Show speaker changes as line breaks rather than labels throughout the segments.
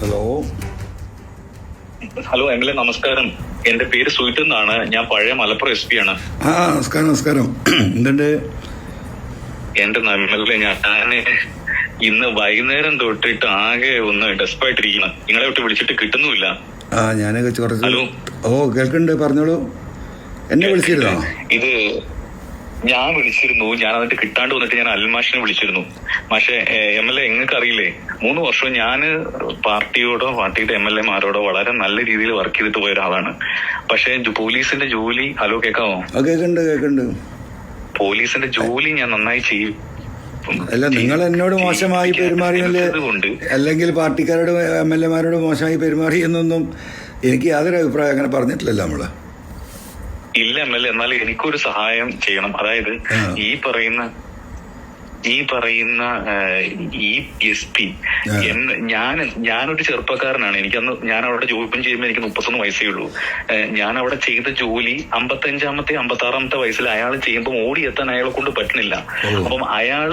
Hello
hello MLA നമസ്കാരം. എന്റെ പേര് സുഹിത്ത് എന്നാണ്. ഞാൻ പഴയ മലപ്പുറം എസ് പി ആണ്.
ആ നമസ്കാരം നമസ്കാരം. എന്തുണ്ട്?
എന്റെ എംഎൽഎ ഞാൻ ഇന്ന് വൈകുന്നേരം തൊട്ടിട്ട് ആകെ ഒന്ന് ഡെസ്പായിട്ടിരിക്കണം നിങ്ങളെ വിട്ട് വിളിച്ചിട്ട് കിട്ടുന്നുമില്ല.
ആ ഞാനൊക്കെ കുറച്ച്
ഹലോ.
ഓ കേൾക്കുന്നുണ്ട് പറഞ്ഞോളൂ. എന്നെ വിളിച്ചിരുന്നോ?
ഇത് ഞാൻ വിളിച്ചിരുന്നു. ഞാൻ അതിന്റെ കിട്ടാണ്ട് വന്നിട്ട് ഞാൻ അൽമാഷിനെ വിളിച്ചിരുന്നു. പക്ഷേ എം എൽ എ നിങ്ങൾക്ക് അറിയില്ലേ മൂന്ന് വർഷം ഞാൻ പാർട്ടിയോടോ പാർട്ടിയുടെ എം എൽ എമാരോടോ വളരെ നല്ല രീതിയിൽ വർക്ക് ചെയ്തിട്ട് പോയ ഒരാളാണ്. പക്ഷേ പോലീസിന്റെ ജോലി ഹലോ കേൾക്കാമോ
കേൾക്കുന്നുണ്ട് കേൾക്കുന്നുണ്ട്
പോലീസിന്റെ ജോലി ഞാൻ നന്നായി ചെയ്യും.
അല്ല നിങ്ങൾ എന്നോട് മോശമായി പെരുമാറിയല്ലേ അല്ലെങ്കിൽ പാർട്ടിക്കാരോട് എം എൽ എമാരോട് മോശമായി പെരുമാറി എന്നൊന്നും എനിക്ക് യാതൊരു അഭിപ്രായം അങ്ങനെ പറഞ്ഞിട്ടില്ലല്ലോ നമ്മൾ.
ഇല്ല എം എൽ എ എന്നാൽ എനിക്കൊരു സഹായം ചെയ്യണം. അതായത് ഈ പറയുന്ന ഈ പറയുന്ന ഈ എസ് പി. ഞാൻ ഞാനൊരു ചെറുപ്പക്കാരനാണ്. എനിക്കന്ന് ഞാൻ അവിടെ ജോലിപ്പം ചെയ്യുമ്പോൾ എനിക്ക് മുപ്പത്തൊന്ന് വയസ്സേ ഉള്ളൂ. ഞാൻ അവിടെ ചെയ്ത ജോലി അമ്പത്തഞ്ചാമത്തെ അമ്പത്തി ആറാമത്തെ വയസ്സിൽ അയാൾ ചെയ്യുമ്പോൾ ഓടിയെത്താൻ അയാളെ കൊണ്ട് പറ്റുന്നില്ല. അപ്പം അയാൾ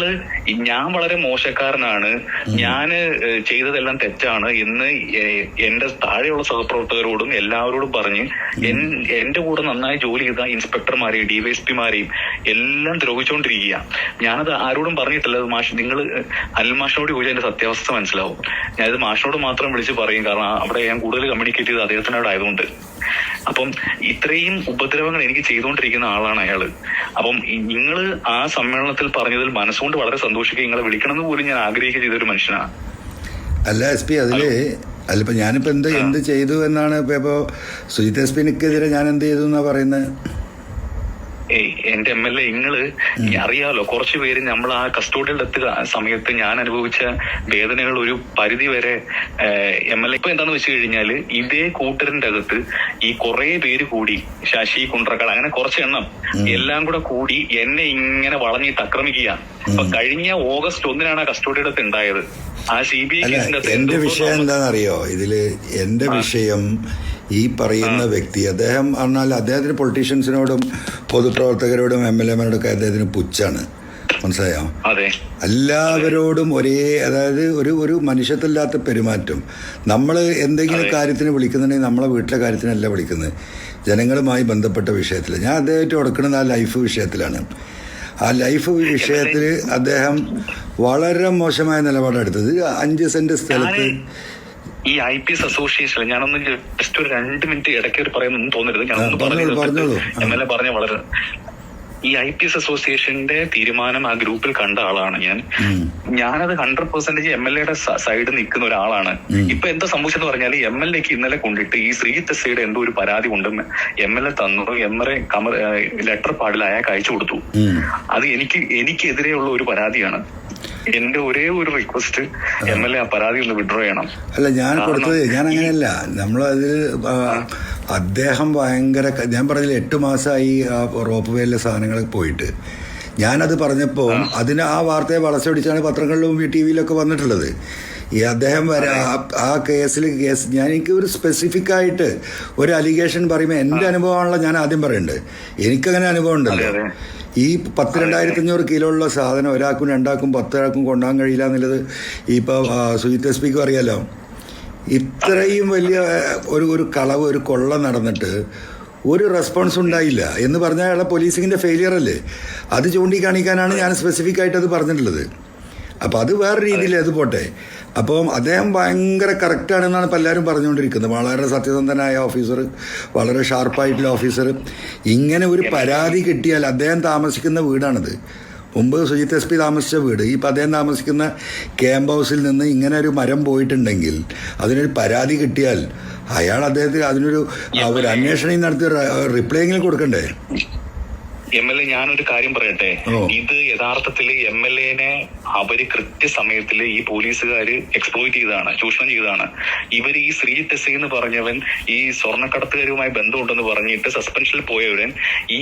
ഞാൻ വളരെ മോശക്കാരനാണ്. ഞാൻ ചെയ്തതെല്ലാം തെറ്റാണ് എന്ന് എന്റെ താഴെയുള്ള സഹപ്രവർത്തകരോടും എല്ലാവരോടും പറഞ്ഞ് എന്റെ കൂടെ നന്നായി ജോലി ചെയ്ത ഇൻസ്പെക്ടർമാരെയും ഡിവൈഎസ്പിമാരെയും എല്ലാം ദ്രോഹിച്ചുകൊണ്ടിരിക്കുക ഞാനത് ആരോടും പറഞ്ഞിട്ടില്ല അത് മാഷ് നിങ്ങൾ അൽമാഷിനോട് ചോദിച്ചാൽ എന്റെ സത്യാവസ്ഥ മനസ്സിലാവും. ഞാനിത് മാഷിനോട് മാത്രം വിളിച്ച് പറയും. കാരണം അവിടെ ഞാൻ കൂടുതൽ കമ്മ്യൂണിക്കേറ്റ് ചെയ്ത് അദ്ദേഹത്തിനോട് ആയതുകൊണ്ട്. അപ്പം ഇത്രയും ഉപദ്രവങ്ങൾ എനിക്ക് ചെയ്തുകൊണ്ടിരിക്കുന്ന ആളാണ് അയാൾ. അപ്പം നിങ്ങൾ ആ സമ്മേളനത്തിൽ പറഞ്ഞതിൽ മനസ്സുകൊണ്ട് വളരെ സന്തോഷിക്കുക. നിങ്ങളെ വിളിക്കണമെന്ന് പോലും ഞാൻ ആഗ്രഹിക്കുക ചെയ്തൊരു മനുഷ്യനാണ്
അല്ല എസ് പി അതിൽ അല്ലിപ്പോ ഞാനിപ്പോ എന്ത് എന്ത് ചെയ്തു എന്നാണ് ഇപ്പൊ ഇപ്പോ സുജിത് എസ് പിനെതിരെ ഞാൻ എന്ത് ചെയ്തു എന്നാ പറയുന്നത്
ഏയ് എന്റെ എം എൽ എ ഇങ്ങൾ അറിയാലോ കുറച്ചു പേര് നമ്മൾ ആ കസ്റ്റോഡിയിൽ എത്തുക സമയത്ത് ഞാൻ അനുഭവിച്ച വേദനകൾ ഒരു പരിധി വരെ എം എൽ എ. ഇപ്പൊ എന്താന്ന് വെച്ച് കഴിഞ്ഞാൽ ഇതേ കൂട്ടറിന്റെ അകത്ത് ഈ കുറെ പേര് കൂടി ശശി കുണ്ട്രകൾ അങ്ങനെ കുറച്ച് എണ്ണം എല്ലാം കൂടെ കൂടി എന്നെ ഇങ്ങനെ വളഞ്ഞിട്ട് ആക്രമിക്കുക അപ്പൊ കഴിഞ്ഞ ഓഗസ്റ്റ് ഒന്നിനാണ് ആ കസ്റ്റോഡിയുടെ അടുത്ത് ഉണ്ടായത്.
അല്ല എന്റെ വിഷയം എന്താണെന്നറിയോ? ഇതിൽ എന്റെ വിഷയം ഈ പറയുന്ന വ്യക്തി അദ്ദേഹം പറഞ്ഞാൽ അദ്ദേഹത്തിന് പൊളിറ്റീഷ്യൻസിനോടും പൊതുപ്രവർത്തകരോടും എം എൽ എമാരോടൊക്കെ അദ്ദേഹത്തിന് പുച്ഛാണ്. മനസ്സിലായോ? എല്ലാവരോടും ഒരേ അതായത് ഒരു ഒരു മനുഷ്യത്തില്ലാത്ത പെരുമാറ്റം. നമ്മൾ എന്തെങ്കിലും കാര്യത്തിന് വിളിക്കുന്നുണ്ടെങ്കിൽ നമ്മളെ വീട്ടിലെ കാര്യത്തിനല്ല വിളിക്കുന്നത്. ജനങ്ങളുമായി ബന്ധപ്പെട്ട വിഷയത്തിൽ ഞാൻ അദ്ദേഹത്തെ കൊടുക്കുന്നത് ആ ലൈഫ് വിഷയത്തിലാണ്. ആ ലൈഫ് വിഷയത്തിൽ അദ്ദേഹം വളരെ മോശമായ നിലപാടെടുത്തത് അഞ്ച് സെന്റ് സ്ഥലത്ത്
ഈ ഐ പി എസ് അസോസിയേഷൻ ഞാനൊന്ന് ജസ്റ്റ് ഒരു രണ്ട് മിനിറ്റ് ഇടയ്ക്ക് പറയുന്നു തോന്നരുത്.
പറഞ്ഞോളൂ, പറഞ്ഞോളൂ.
എം എൽ എ പറഞ്ഞ വളരെ ഈ ഐ പി എസ് അസോസിയേഷന്റെ തീരുമാനം ആ ഗ്രൂപ്പിൽ കണ്ട ആളാണ് ഞാൻ. ഞാനത് ഹൺഡ്രഡ് പെർസെന്റേജ് എം എൽ എയുടെ സൈഡ് നിൽക്കുന്ന ഒരാളാണ്. ഇപ്പൊ എന്താ സംഭവിച്ചെന്ന് പറഞ്ഞാൽ എം എൽ എക്ക് ഇന്നലെ കൊണ്ടിട്ട് ഈ ശ്രീ എസ്ഐയുടെ എന്തോ ഒരു പരാതി കൊണ്ട് എം എൽ എ തന്നു എം എൽ എ കമർ ലെറ്റർ പാടിൽ അയാൾക്ക് അയച്ചു കൊടുത്തു. അത് എനിക്ക് എനിക്കെതിരെയുള്ള ഒരു പരാതിയാണ്. എന്റെ ഒരേ ഒരു റിക്വസ്റ്റ് എം എൽ എ ആ പരാതി ഒന്ന് വിഡ്രോ ചെയ്യണം.
അല്ല ഞാൻ കൊടുത്തത് ഞാൻ അങ്ങനെയല്ല നമ്മളതിൽ അദ്ദേഹം ഭയങ്കര ഞാൻ പറഞ്ഞില്ല എട്ട് മാസമായി ആ റോപ്പ് വേയിലെ സാധനങ്ങൾ പോയിട്ട്. ഞാനത് പറഞ്ഞപ്പോൾ അതിന് ആ വാർത്തയെ വളച്ചൊടിച്ചാണ് പത്രങ്ങളിലും ടി വിയിലൊക്കെ വന്നിട്ടുള്ളത്. ഈ അദ്ദേഹം വരെ ആ- കേസിൽ കേസ് ഞാൻ എനിക്ക് ഒരു സ്പെസിഫിക് ആയിട്ട് ഒരു അലിഗേഷൻ പറയുമ്പോൾ എന്റെ അനുഭവമാണല്ലോ ഞാൻ ആദ്യം പറയുന്നത് എനിക്കങ്ങനെ അനുഭവം ഉണ്ടല്ലോ. ഈ പത്ത് രണ്ടായിരത്തി അഞ്ഞൂറ് കിലോ ഉള്ള സാധനം ഒരാൾക്കും രണ്ടാൾക്കും പത്തൊരാൾക്കും കൊണ്ടുപോകാൻ കഴിയില്ല എന്നുള്ളത് ഇപ്പോൾ സുജിത് എസ് പിക്കും അറിയാലോ. ഇത്രയും വലിയ ഒരു ഒരു കളവ് ഒരു കൊള്ള നടന്നിട്ട് ഒരു റെസ്പോൺസ് ഉണ്ടായില്ല. എന്ന് പറഞ്ഞാൽ അയാളെ പോലീസിങ്ങിന്റെ ഫെയിലിയർ അല്ലേ? അത് ചൂണ്ടിക്കാണിക്കാനാണ് ഞാൻ സ്പെസിഫിക് ആയിട്ട് അത് പറഞ്ഞിട്ടുള്ളത്. അപ്പോൾ അത് വേറെ രീതിയിൽ അത് പോട്ടെ. അപ്പം അദ്ദേഹം ഭയങ്കര കറക്റ്റാണെന്നാണ് ഇപ്പോൾ എല്ലാവരും പറഞ്ഞുകൊണ്ടിരിക്കുന്നത്. വളരെ സത്യസന്ധനായ ഓഫീസർ വളരെ ഷാർപ്പായിട്ടുള്ള ഓഫീസർ ഇങ്ങനെ ഒരു പരാതി കിട്ടിയാൽ അദ്ദേഹം താമസിക്കുന്ന വീടാണിത്. മുമ്പ് സുജിത് എസ് പി താമസിച്ച വീട്. ഇപ്പം അദ്ദേഹം താമസിക്കുന്ന ക്യാമ്പ് ഹൗസിൽ നിന്ന് ഇങ്ങനെ ഒരു മരം പോയിട്ടുണ്ടെങ്കിൽ അതിനൊരു പരാതി കിട്ടിയാൽ അയാൾ അദ്ദേഹത്തിന് അതിനൊരു ഒരു അന്വേഷണം നടത്തി റിപ്ലൈ എങ്കിലും കൊടുക്കണ്ടേ?
എം എൽ എ ഞാനൊരു കാര്യം പറയട്ടെ? ഇത് യഥാർത്ഥത്തിൽ എം എൽ എനെ അവർ കൃത്യസമയത്തിൽ ഈ പോലീസുകാര് എക്സ്പ്ലോയിറ്റ് ചെയ്തതാണ് ചൂഷണം ചെയ്തതാണ്. ഇവർ ഈ ശ്രീ ടെസ് എന്ന് പറഞ്ഞവൻ ഈ സ്വർണക്കടത്തുകാരുമായി ബന്ധമുണ്ടെന്ന് പറഞ്ഞിട്ട് സസ്പെൻഷനിൽ പോയവരൻ ഈ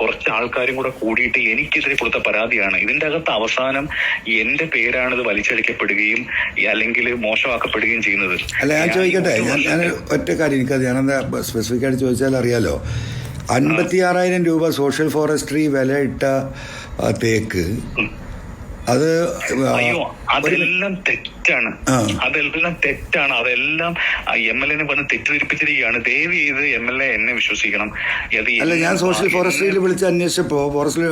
കുറച്ച് ആൾക്കാരും കൂടെ കൂടിയിട്ട് എനിക്കെതിരെ കൊടുത്ത പരാതിയാണ്. ഇതിന്റെ അകത്ത് അവസാനം എന്റെ പേരാണ് ഇത് വലിച്ചടിക്കപ്പെടുകയും അല്ലെങ്കിൽ മോശമാക്കപ്പെടുകയും ചെയ്യുന്നത്.
അല്ല ഞാൻ ചോദിക്കട്ടെ? ഞാൻ ഞാൻ ഒറ്റ കാര്യം എനിക്കത് ഞാനെന്താ സ്പെസിഫിക് ആയിട്ട് ചോദിച്ചാൽ അറിയാലോ അൻപത്തി ആറായിരം രൂപ സോഷ്യൽ ഫോറസ്ട്രി വില ഇട്ട തേക്ക്. അത്
അതെല്ലാം തെറ്റ്. തെറ്റാണ്. അതെല്ലാം തെറ്റാണ്. അതെല്ലാം എം എൽ എനെ പറഞ്ഞ് തെറ്റിദ്ധരിപ്പിച്ചിരിക്കുകയാണ്. ദയവ് ചെയ്ത് എം എൽ എ എന്നെ വിശ്വസിക്കണം.
അല്ല ഞാൻ സോഷ്യൽ ഫോറസ്ട്രിയിൽ വിളിച്ച് അന്വേഷിച്ചപ്പോ ഫോറസ്റ്റ്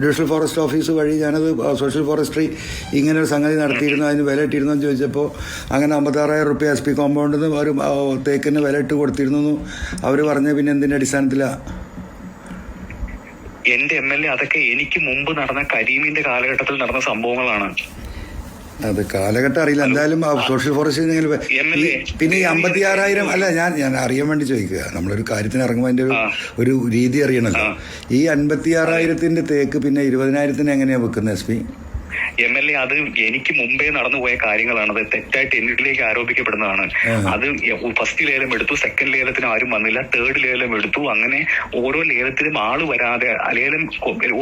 ഡിവിഷണൽ ഫോറസ്റ്റ് ഓഫീസ് വഴി ഞാനത് സോഷ്യൽ ഫോറസ്ട്രി ഇങ്ങനെ ഒരു സംഗതി നടത്തിയിരുന്നു അതിന് വില ഇട്ടിരുന്നു എന്ന് ചോദിച്ചപ്പോൾ അങ്ങനെ അമ്പത്താറായിരം റുപ്യ എസ് പി കോമ്പൗണ്ടിൽ നിന്ന് ഒരു ആ, തേക്കിന് വില ഇട്ട് കൊടുത്തിരുന്നു അവർ പറഞ്ഞ പിന്നെ എന്തിന്റെ അടിസ്ഥാനത്തിലാണ്
എന്റെ എം എൽ എ അതൊക്കെ എനിക്ക് മുമ്പ് നടന്ന കരീമിന്റെ കാലഘട്ടത്തിൽ നടന്ന സംഭവങ്ങളാണ്.
അത് കാലഘട്ടം അറിയില്ല. എന്തായാലും സോഷ്യൽ ഫോറസ്റ്റ് പിന്നെ ഈ അമ്പത്തി ആറായിരം അല്ല ഞാൻ ഞാൻ അറിയാൻ വേണ്ടി ചോദിക്കുക. നമ്മളൊരു കാര്യത്തിന് ഇറങ്ങുമ്പോൾ അതിന്റെ ഒരു രീതി
അറിയണല്ലോ.
ഈ അൻപത്തി ആറായിരത്തിന്റെ തേക്ക് പിന്നെ ഇരുപതിനായിരത്തിന് എങ്ങനെയാ വെക്കുന്നത് S P?
M L A അത് എനിക്ക് മുമ്പേ നടന്നുപോയ കാര്യങ്ങളാണ്. അത് തെറ്റായിട്ട് എന്നിലേക്ക് ആരോപിക്കപ്പെടുന്നതാണ്. അത് ഫസ്റ്റ് ലേലം എടുത്തു സെക്കൻഡ് ലേലത്തിന് ആരും വന്നില്ല തേർഡ് ലേലം എടുത്തു. അങ്ങനെ ഓരോ ലേലത്തിലും ആൾ വരാതെ ലേലം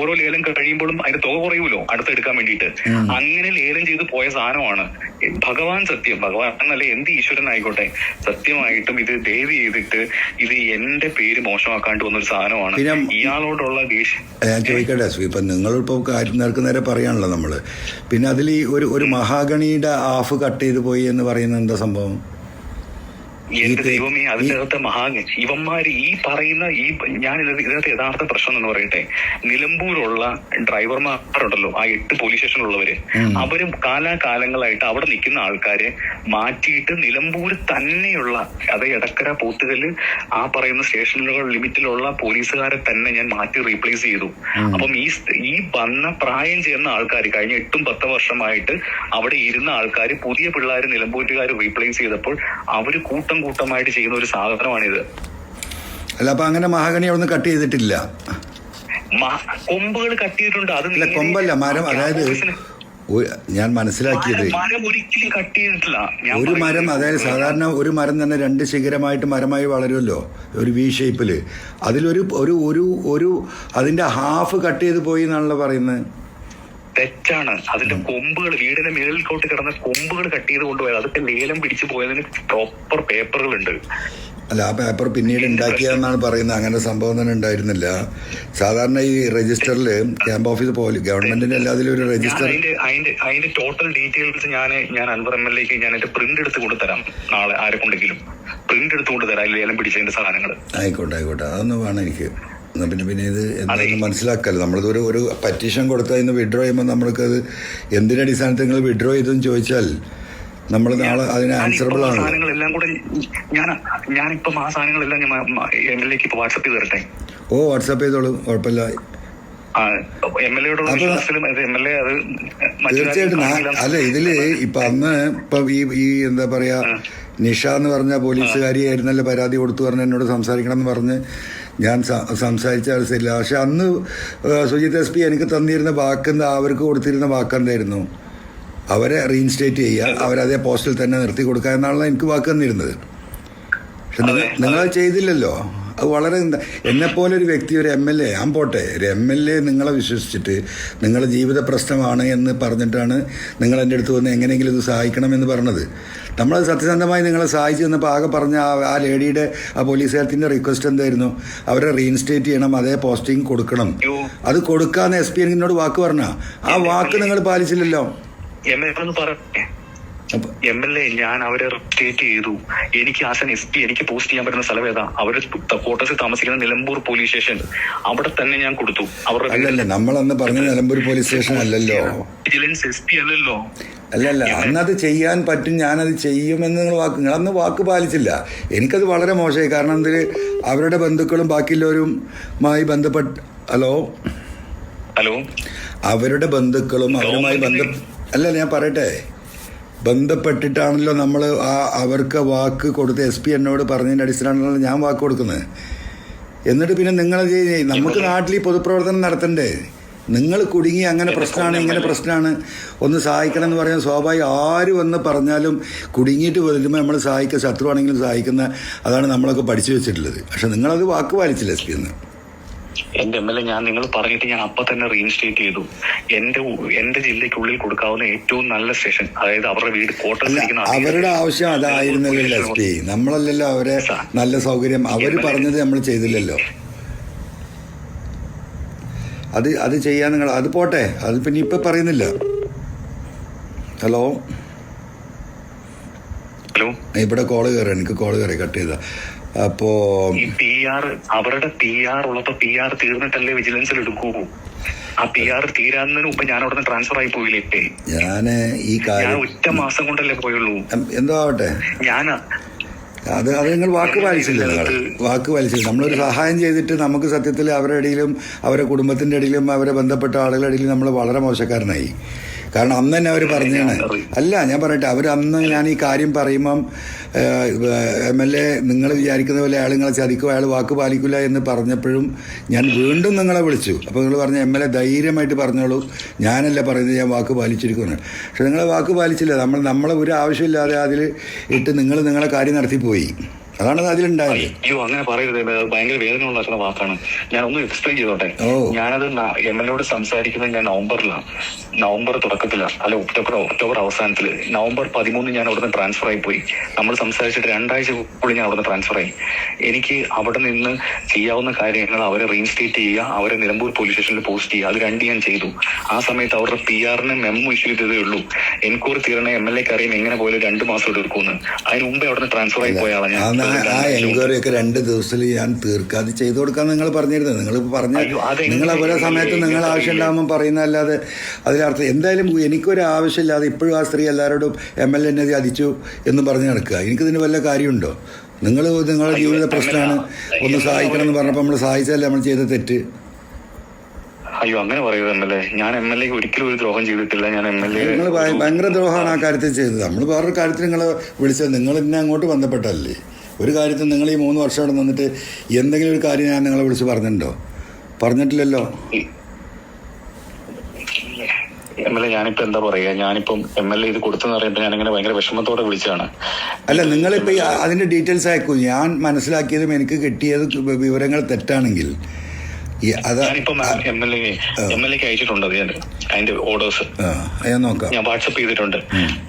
ഓരോ ലേലം കഴിയുമ്പോഴും അതിന്റെ തുക കുറയുമല്ലോ അടുത്തെടുക്കാൻ വേണ്ടിയിട്ട്. അങ്ങനെ ലേലം ചെയ്ത് പോയ സാധനമാണ്. ഭഗവാൻ സത്യം. ഭഗവാൻ എന്നല്ല എന്ത് ഈശ്വരൻ ആയിക്കോട്ടെ. സത്യമായിട്ടും ഇത് ദയവ് ചെയ്തിട്ട് ഇത് എന്റെ പേര് മോശമാക്കാണ്ട് വന്നൊരു സാധനമാണ്. ഇയാളോടുള്ള ദേഷ്യം.
ഞാൻ ചോദിക്കട്ടെ ഇപ്പം കാര്യം നേരെ പറയാണല്ലോ നമ്മൾ പിന്നെ അതിൽ ഒരു ഒരു മഹാഗണിയുടെ ഹാഫ് കട്ട് ചെയ്ത് പോയി എന്ന് പറയുന്നത് എന്താ സംഭവം?
എന്റെ ദൈവമേ അതിനകത്ത് മഹാ ഇവന്മാര് ഈ പറയുന്ന ഈ ഞാൻ ഇത് ഇതിനകത്ത് യഥാർത്ഥ പ്രശ്നം എന്ന് പറയട്ടെ. നിലമ്പൂരുള്ള ഡ്രൈവർമാരുണ്ടല്ലോ ആ എട്ട് പോലീസ് സ്റ്റേഷനിലുള്ളവര്. അവരും കാലാകാലങ്ങളായിട്ട് അവിടെ നിൽക്കുന്ന ആൾക്കാരെ മാറ്റിയിട്ട് നിലമ്പൂർ തന്നെയുള്ള അത് എടക്കര പോത്തുകൽ ആ പറയുന്ന സ്റ്റേഷനുകൾ ലിമിറ്റിലുള്ള പോലീസുകാരെ തന്നെ ഞാൻ മാറ്റി റീപ്ലേസ് ചെയ്തു. അപ്പം ഈ ഈ വന്ന പ്രായം ചെയ്യുന്ന ആൾക്കാർ കഴിഞ്ഞ എട്ടും പത്ത് വർഷമായിട്ട് അവിടെ ഇരുന്ന ആൾക്കാർ പുതിയ പിള്ളേർ നിലമ്പൂരുകാർ റീപ്ലേസ് ചെയ്തപ്പോൾ അവർ കൂട്ടം കൂട്ടമായിട്ട് ചെയ്യുന്ന ഒരു സാധനമാണിത്.
അല്ല അപ്പൊ അങ്ങനെ മഹാഗണി അവിടെ നിന്ന് കട്ട് ചെയ്തിട്ടില്ല?
കൊമ്പുകൾ കട്ട്
ചെയ്തിട്ടുണ്ട്.
അത്
കൊമ്പല്ല മരം അതായത് ഞാൻ മനസ്സിലാക്കിയത്
കട്ട്
ഒരു മരം അതായത് സാധാരണ ഒരു മരം തന്നെ രണ്ട് ശിഖരമായിട്ട് മരമായി വളരുമല്ലോ ഒരു വി ഷേപ്പിൽ അതിലൊരു ഒരു ഒരു ഒരു അതിന്റെ ഹാഫ് കട്ട് ചെയ്ത് പോയി എന്നാണല്ലോ പറയുന്നത്.
തെറ്റാണ്. അതിന്റെ കൊമ്പുകൾ വീടിന്റെ മേളിൽക്കോട്ട് കിടന്ന കൊമ്പുകൾ കട്ട് ചെയ്ത് കൊണ്ടുപോയത്. അതൊക്കെ ലേലം പിടിച്ചു പോയതിന് പ്രോപ്പർ പേപ്പറുകളുണ്ട്
അല്ല ആ പേപ്പർ പിന്നീട് ഉണ്ടാക്കിയെന്നാണ് പറയുന്നത്. അങ്ങനെ സംഭവം തന്നെ ഉണ്ടായിരുന്നില്ല. സാധാരണ ഈ രജിസ്റ്ററിൽ ക്യാമ്പ് ഓഫീസ് പോലും ഗവൺമെന്റിന്റെ എല്ലാത്തിലും ഒരു രജിസ്റ്റർ
അതിന്റെ ടോട്ടൽ ഡീറ്റെയിൽസ് ഞാൻ ഞാൻ അൻവർ എം എൽ എക്ക് ഞാൻ എന്റെ പ്രിന്റ് എടുത്ത് കൊണ്ടുതരാം നാളെ ആരെ കൊണ്ടെങ്കിലും പ്രിന്റ് എടുത്ത് കൊണ്ടുതരാം ലേലം പിടിച്ചതിന്റെ സാധനങ്ങൾ
ആയിക്കോട്ടെ ആയിക്കോട്ടെ. അതൊന്നും വേണം എനിക്ക്. പിന്നെ പിന്നെ ഇത് എന്താണെന്ന് മനസ്സിലാക്കല്ലോ. നമ്മളിത് ഒരു ഒരു പറ്റീഷൻ കൊടുത്താൽ ഇന്ന് വിഡ്രോ ചെയ്യുമ്പോൾ നമ്മൾക്ക് അത് അടിസ്ഥാനത്തിൽ നിങ്ങൾ വിഡ്രോ ചെയ്തെന്ന് ചോദിച്ചാൽ നമ്മൾ നാളെ അതിന് ആൻസറബിൾ ആണ്.
സാധനങ്ങളെല്ലാം കൂടെ ഞാൻ ഞാനിപ്പം ആ സാധനങ്ങളെല്ലാം എം എൽ എക്ക് ഇപ്പൊ വാട്സപ്പ് ചെയ്ത് തരട്ടെ
ഓ വാട്സാപ്പ് ചെയ്തോളൂ. കുഴപ്പമില്ല. തീർച്ചയായിട്ടും. അല്ല ഇതിൽ ഇപ്പൊ അന്ന് ഇപ്പൊ ഈ ഈ എന്താ പറയാ നിഷ എന്ന് പറഞ്ഞ പോലീസുകാരിയായിരുന്നല്ലോ പരാതി കൊടുത്തു പറഞ്ഞ് എന്നോട് സംസാരിക്കണം എന്ന് പറഞ്ഞ് ഞാൻ സംസാരിച്ച ആവശ്യമില്ല പക്ഷെ അന്ന് സുജിത് എസ് പി എനിക്ക് തന്നിരുന്ന വാക്കെന്താ അവർക്ക് കൊടുത്തിരുന്ന വാക്കെന്തായിരുന്നു? അവരെ റീഇൻസ്റ്റേറ്റ് ചെയ്യുക അവരതേ പോസ്റ്റിൽ തന്നെ നിർത്തി കൊടുക്കുക എന്നാണല്ലോ എനിക്ക് വാക്ക് തന്നിരുന്നത്. പക്ഷെ നിങ്ങൾ ചെയ്തില്ലല്ലോ. വളരെ എന്നെപ്പോലെ ഒരു വ്യക്തി ഒരു എം എൽ എ ഞാൻ പോട്ടെ ഒരു എം എൽ എ നിങ്ങളെ വിശ്വസിച്ചിട്ട് നിങ്ങളെ ജീവിത പ്രശ്നമാണ് എന്ന് പറഞ്ഞിട്ടാണ് നിങ്ങൾ എന്റെ അടുത്ത് വന്ന് എങ്ങനെയെങ്കിലും ഇത് സഹായിക്കണമെന്ന് പറഞ്ഞത്. നമ്മൾ സത്യസന്ധമായി നിങ്ങളെ സഹായിച്ചു തന്നപ്പോൾ ആകെ പറഞ്ഞ ആ ആ ലേഡിയുടെ ആ പോലീസുകാരത്തിന്റെ റിക്വസ്റ്റ് എന്തായിരുന്നു? അവരെ റീഇൻസ്റ്റേറ്റ് ചെയ്യണം അതേ പോസ്റ്റിംഗ് കൊടുക്കണം. അത് കൊടുക്കാന്ന് എസ് പി എന്നോട് വാക്ക് പറഞ്ഞ. ആ വാക്ക് നിങ്ങൾ പാലിച്ചില്ലല്ലോ.
എം എൽ എ ഞാൻ അവരെ സ്റ്റേറ്റ് ചെയ്തു. എനിക്ക് ആസ് എൻ എസ് പി എനിക്ക് പോസ്റ്റ് ചെയ്യാൻ പറ്റുന്ന സ്ഥലം ഏതാ? അവർ ക്വാർട്ടേഴ്സിൽ താമസിക്കുന്ന നിലമ്പൂർ പോലീസ് സ്റ്റേഷൻ അവിടെ തന്നെ ഞാൻ കൊടുത്തു. അവരുടെ
നമ്മൾ അന്ന് പറഞ്ഞ നിലമ്പൂർ പോലീസ് സ്റ്റേഷൻ അല്ലല്ലോ.
വിജിലൻസ് എസ് പി അല്ലല്ലോ.
അല്ലല്ല അന്നത് ചെയ്യാൻ പറ്റും ഞാനത് ചെയ്യുമെന്ന് നിങ്ങൾ വാക്ക് നിങ്ങളന്ന് വാക്ക് പാലിച്ചില്ല. എനിക്കത് വളരെ മോശമായി. കാരണം എന്തിൽ അവരുടെ ബന്ധുക്കളും ബാക്കിയുള്ളവരുമായി ബന്ധപ്പെട്ട് ഹലോ?
ഹലോ?
അവരുടെ ബന്ധുക്കളും അവരുമായി ബന്ധ അല്ലല്ല ഞാൻ പറയട്ടെ. ബന്ധപ്പെട്ടിട്ടാണല്ലോ നമ്മൾ ആ അവർക്ക് വാക്ക് കൊടുത്ത് എസ് പി എന്നോട് പറഞ്ഞതിന്റെ അടിസ്ഥാനത്തിലാണ് ഞാൻ വാക്ക് കൊടുക്കുന്നത്. എന്നിട്ട് പിന്നെ നിങ്ങൾ നമുക്ക് നാട്ടിൽ ഈ പൊതുപ്രവർത്തനം നടത്തണ്ടേ? നിങ്ങൾ കുടുങ്ങി അങ്ങനെ പ്രശ്നമാണ് ഇങ്ങനെ പ്രശ്നമാണ് ഒന്ന് സഹായിക്കണം എന്ന് പറയാൻ സ്വാഭാവികം ആര് വന്ന് പറഞ്ഞാലും കുടുങ്ങിയിട്ട് വരുമ്പോൾ നമ്മൾ സഹായിക്കുക ശത്രുവാണെങ്കിലും സഹായിക്കുന്ന അതാണ് നമ്മളൊക്കെ പഠിച്ചു വെച്ചിട്ടുള്ളത്. പക്ഷെ നിങ്ങളത് വാക്ക് പാലിച്ചില്ല എസ് പി എന്ന്.
എന്റെ എം എൽ എ ഞാൻ നിങ്ങൾ പറഞ്ഞിട്ട് ഞാൻ അപ്പൊ തന്നെ റീഇൻസ്റ്റേറ്റ് ചെയ്തു. എന്റെ എന്റെ ജില്ലയ്ക്കുള്ളിൽ കൊടുക്കാവുന്ന ഏറ്റവും നല്ല സ്റ്റേഷൻ അതായത് അവരുടെ വീട്
അല്ല അവരുടെ ആവശ്യം അതായിരുന്നല്ലോ എസ് പി. നമ്മളല്ലല്ലോ അവരെ നല്ല സൗകര്യം അവർ പറഞ്ഞത് നമ്മൾ ചെയ്തില്ലല്ലോ. അത് അത് ചെയ്യാൻ നിങ്ങൾ അത് പോട്ടെ അത് പിന്നെ ഇപ്പൊ പറയുന്നില്ല. ഹലോ?
ഹലോ?
ഇവിടെ കോൾ കയറി എനിക്ക് കോൾ കയറി കട്ട് ചെയ്ത. അപ്പോ
ഈ പി ആർ അവരുടെ പി ആർ ഉള്ളപ്പോ പി ആർ തീർന്നിട്ടല്ലേ വിജിലൻസിൽ എടുക്കൂ. ആ പി ആർ തീരാന്നതിന് മുമ്പ് ഞാൻ അവിടെ ട്രാൻസ്ഫർ ആയി പോയില്ലേ?
ഞാൻ ഈ കാര്യം ഞാൻ
ഒറ്റ മാസം കൊണ്ടല്ലേ പോയുള്ളൂ.
എന്തോ ആവട്ടെ
ഞാൻ
അത് അത് നിങ്ങൾ വാക്ക് പാലിച്ചില്ല നിങ്ങൾ. വാക്ക് പാലിച്ചില്ല. നമ്മളൊരു സഹായം ചെയ്തിട്ട് നമുക്ക് സത്യത്തിൽ അവരുടെ ഇടയിലും അവരുടെ കുടുംബത്തിന്റെ ഇടയിലും അവരെ ബന്ധപ്പെട്ട ആളുകളുടെ ഇടയിലും നമ്മൾ വളരെ മോശക്കാരനായി. കാരണം അന്ന് തന്നെ അവർ പറഞ്ഞാണ്. അല്ല ഞാൻ പറയട്ടെ അവർ അന്ന് ഞാൻ ഈ കാര്യം പറയുമ്പം എം എൽ എ നിങ്ങൾ വിചാരിക്കുന്ന പോലെ അയാൾ നിങ്ങളെ ചതിക്കും അയാൾ വാക്ക് പാലിക്കില്ല എന്ന് പറഞ്ഞപ്പോഴും ഞാൻ വീണ്ടും നിങ്ങളെ വിളിച്ചു. അപ്പോൾ നിങ്ങൾ പറഞ്ഞ എം എൽ എ ധൈര്യമായിട്ട് പറഞ്ഞോളൂ. ഞാനല്ല പറയുന്നത് ഞാൻ വാക്ക് പാലിച്ചിരിക്കുന്നു പക്ഷെ നിങ്ങളെ വാക്ക് പാലിച്ചില്ല. നമ്മൾ നമ്മളെ ഒരു ആവശ്യമില്ലാതെ അതിൽ ഇട്ട് നിങ്ങൾ നിങ്ങളെ കാര്യം നടത്തിപ്പോയി. അതാണ് അതിലുണ്ടായത്.
അയ്യോ അങ്ങനെ പറയരുത്. ഭയങ്കര വേദന ചില വാക്കാണ്. ഞാൻ ഒന്ന് എക്സ്പ്ലെയിൻ ചെയ്തോട്ടെ. ഞാനത് എം എൽ സംസാരിക്കുന്നത് ഞാൻ നവംബറിലാണ് നവംബർ തുടക്കത്തിലാണ് അല്ല ഒക്ടോബർ ഒക്ടോബർ അവസാനത്തിൽ നവംബർ പതിമൂന്ന് ഞാൻ അവിടുന്ന് ട്രാൻസ്ഫർ ആയി പോയി. നമ്മൾ സംസാരിച്ചിട്ട് രണ്ടാഴ്ച കൂടി ഞാൻ അവിടുന്ന് ട്രാൻസ്ഫർ ആയി. എനിക്ക് അവിടെ നിന്ന് ചെയ്യാവുന്ന കാര്യങ്ങൾ അവരെ റീഇൻസ്റ്റേറ്റ് ചെയ്യുക അവരെ നിലമ്പൂർ പോലീസ് സ്റ്റേഷനിൽ പോസ്റ്റ് ചെയ്യുക. അത് രണ്ട് ഞാൻ ചെയ്തു. ആ സമയത്ത് അവരുടെ പി ആറിന് മെമ്മോ ഇഷ്യൂ ചെയ്തതേ ഉള്ളൂ. എൻക്വയറി തീരണ എം എൽ എക്ക് അറിയാൻ എങ്ങനെ പോലും രണ്ട് മാസം എടുക്കുമെന്ന്. അതിന് മുമ്പേ അവിടുന്ന് ട്രാൻസ്ഫർ ആയി പോയ ആളാണ് ഞാൻ.
ആ എൻക്വയറി ഒക്കെ രണ്ട് ദിവസത്തിൽ ഞാൻ തീർക്കാം. അത് ചെയ്തു കൊടുക്കാൻ നിങ്ങൾ പറഞ്ഞിരുന്നത് നിങ്ങൾ പറഞ്ഞ നിങ്ങൾ ഓരോ സമയത്ത് നിങ്ങൾ
എങ്ങനെ
ആവശ്യം ഉണ്ടാകുമ്പോൾ പറയുന്നതല്ലാതെ അതിലർത്ഥം. എന്തായാലും എനിക്കൊരു ആവശ്യമില്ലാതെ ഇപ്പോഴും ആ സ്ത്രീ എല്ലാവരോടും എം എൽ എന്നെ അതിച്ചു എന്ന് പറഞ്ഞ് നടക്കുക. എനിക്കിതിന് വല്ല കാര്യമുണ്ടോ? നിങ്ങൾ നിങ്ങളുടെ ജീവിത പ്രശ്നമാണ്. ഒന്ന് സഹായിക്കണം എന്ന് പറഞ്ഞപ്പോൾ നമ്മൾ സഹായിച്ചല്ല നമ്മൾ ചെയ്ത തെറ്റ്?
അയ്യോ അങ്ങനെ പറയുന്നത് എം ഞാൻ എം എൽ എ ഒരിക്കലും ഒരു ദ്രോഹം ചെയ്തിട്ടില്ല. ഞാൻ എം എൽ എ
നിങ്ങൾ ഭയങ്കര ദ്രോഹമാണ് ആ കാര്യത്തിൽ ചെയ്തത്. നമ്മൾ വേറൊരു കാര്യത്തിൽ നിങ്ങൾ വിളിച്ചത്. നിങ്ങൾ ഇന്നെ അങ്ങോട്ട് ബന്ധപ്പെട്ടല്ലേ ഒരു കാര്യത്തിൽ നിങ്ങൾ ഈ മൂന്ന് വർഷം അവിടെ നിന്നിട്ട് എന്തെങ്കിലും ഒരു കാര്യം ഞാൻ നിങ്ങളെ വിളിച്ച് പറഞ്ഞിട്ടുണ്ടോ? പറഞ്ഞിട്ടില്ലല്ലോ?
എം എൽ എ ഞാനിപ്പോ എന്താ പറയാ? ഞാനിപ്പം എം എൽ എ ഇത് കൊടുത്തെന്ന് പറയുമ്പോൾ ഞാൻ അങ്ങനെ ഭയങ്കര വിഷമത്തോടെ വിളിച്ചതാണ്.
അല്ല നിങ്ങളിപ്പോ അതിന്റെ ഡീറ്റെയിൽസ് അയക്കൂ. ഞാൻ മനസ്സിലാക്കിയതും എനിക്ക് കിട്ടിയത് വിവരങ്ങൾ തെറ്റാണെങ്കിൽ.
അയച്ചിട്ടുണ്ട് അതിന്റെ ഓർഡേഴ്സ്
ഞാൻ
വാട്സപ്പ് ചെയ്തിട്ടുണ്ട്.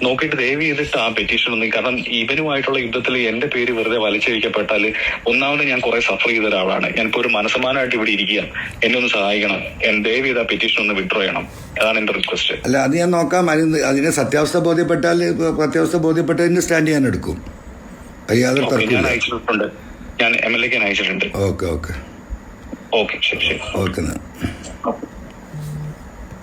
നോക്കിയിട്ട് ദയവ് ചെയ്തിട്ട് ആ പെറ്റീഷൻ ഒന്നും കാരണം ഇവനുമായിട്ടുള്ള യുദ്ധത്തിൽ എന്റെ പേര് വെറുതെ വലിച്ചഴിക്കപ്പെട്ടാൽ ഒന്നാമത് ഞാൻ കുറെ സഫർ ചെയ്ത ഒരാളാണ്. ഞാനിപ്പോ ഒരു മനസ്സമാനമായിട്ട് ഇവിടെ ഇരിക്കുക. എന്നെ ഒന്ന് സഹായിക്കണം. ദയവ് ചെയ്ത് ആ പെറ്റീഷൻ ഒന്ന് വിഡ്രോ ചെയ്യണം. അതാണ് എന്റെ റിക്വസ്റ്റ്
അല്ല അത് ഞാൻ നോക്കാം. അതിനെ സത്യാവസ്ഥ ബോധ്യപ്പെട്ടാൽ സത്യാവസ്ഥ ബോധ്യപ്പെട്ടതിന് സ്റ്റാൻഡ് ചെയ്യാൻ എടുക്കും.
ഞാൻ അയച്ചിട്ടുണ്ട്. ഞാൻ എം എൽ എക്ക് അയച്ചിട്ടുണ്ട്.
Okay okay.
ഓക്കെ ശരി ശരി. ഓക്കെ